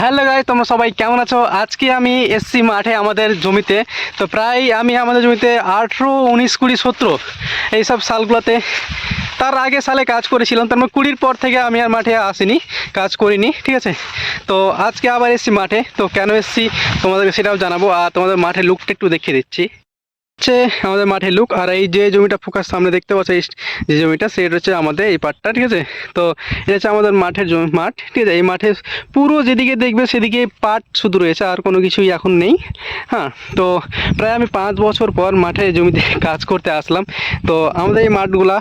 Hello guy তোমরা সবাই কেমন আছো? আজকে আমি এসছি মাঠে আমাদের জমিতে। তো প্রায় আমি আমাদের জমিতে আঠেরো, উনিশ, কুড়ি সতেরো এইসব সালগুলোতে। তার আগে সালে কাজ করেছিলাম, তার মানে কুড়ির পর থেকে আমি আর মাঠে আসিনি, কাজ করিনি, ঠিক আছে? তো আজকে আবার এসছি মাঠে। তো কেন এসছি, তোমাদেরকে সেটাও জানাব, আর তোমাদের মাঠে লুকটা একটু দেখিয়ে দিচ্ছি। হচ্ছে আমাদের মাঠে লুক আর এই যে জমিটা ফোকাস সামনে দেখতে পাচ্ছ যে জমিটা সেটা হচ্ছে আমাদের এই পাটটা ঠিক আছে? তো এটা হচ্ছে আমাদের মাঠের জমি মাঠ ঠিক আছে? এই মাঠে পুরো যেদিকে দেখবে সেদিকে পাট শুধু রয়েছে আর কোনো কিছুই এখন নেই হ্যাঁ? তো প্রায় আমি পাঁচ বছর পর মাঠে জমিতে কাজ করতে আসলাম। তো আমাদের এই মাঠগুলা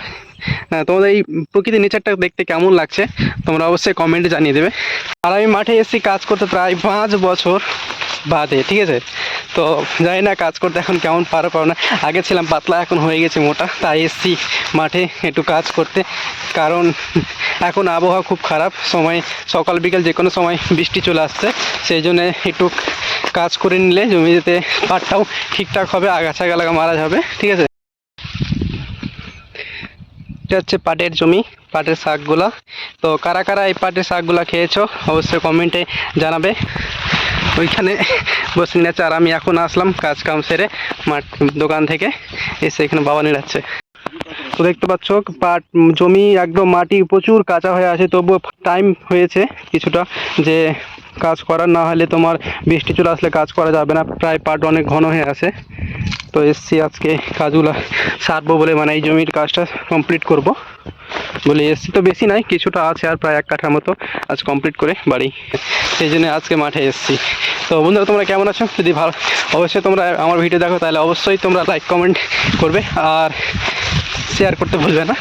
হ্যাঁ, তোমাদের এই প্রকৃতির নেচারটা দেখতে কেমন লাগছে তোমরা অবশ্যই কমেন্টে জানিয়ে দেবে। আর আমি মাঠে এসেছি কাজ করতে প্রায় পাঁচ বছর বাদে, ঠিক আছে? তো জানি না কাজ করতে এখন কেমন পারো পারো না। আগে ছিলাম পাতলা, এখন হয়ে গেছে মোটা, তাই এসছি মাঠে একটু কাজ করতে। কারণ এখন আবহাওয়া খুব খারাপ, সময় সকাল, বিকেল যে কোনো সময় বৃষ্টি চলে আসছে। সেই জন্য একটু কাজ করে নিলে জমিতে পাটটাও ঠিকঠাক হবে, আগাছা গালাগা মারা যাবে, ঠিক আছে? এটা হচ্ছে পাটের জমি, পাটের শাকগুলা। তো কারা কারা এই পাটের শাকগুলা খেয়েছো, অবশ্যই কমেন্টে জানাবে। ওইখানে বসে নিয়েছে আর আমি এখন আসলাম কাজ কাম সেরে মাঠ দোকান থেকে এসে এখানে বাবা নিড়াচ্ছে। তো দেখতে পাচ্ছ, পাট, জমি একদম মাটি প্রচুর কাঁচা হয়ে আছে, তবুও টাইম হয়েছে কিছুটা যে কাজ করার, না হলে তোমার বৃষ্টি চলে আসলে কাজ করা যাবে না, প্রায় পাট অনেক ঘন হয়ে আছে। তো এসছি আজকে কাজগুলো সারবো বলে মানে এই জমির কাজটা কমপ্লিট করব বলে এসছি। তো বেশি নাই, কিছুটা আছে আর প্রায় এক কাঠার মতো আজ কমপ্লিট করে বাড়ি। সেই জন্য আজকে মাঠে এসেছি। তো বন্ধুরা, তোমরা কেমন আছো? যদি ভালো অবশ্যই তোমরা আমার ভিডিও দেখো, তাহলে অবশ্যই তোমরা লাইক কমেন্ট করবে আর শেয়ার করতে ভুলবে না।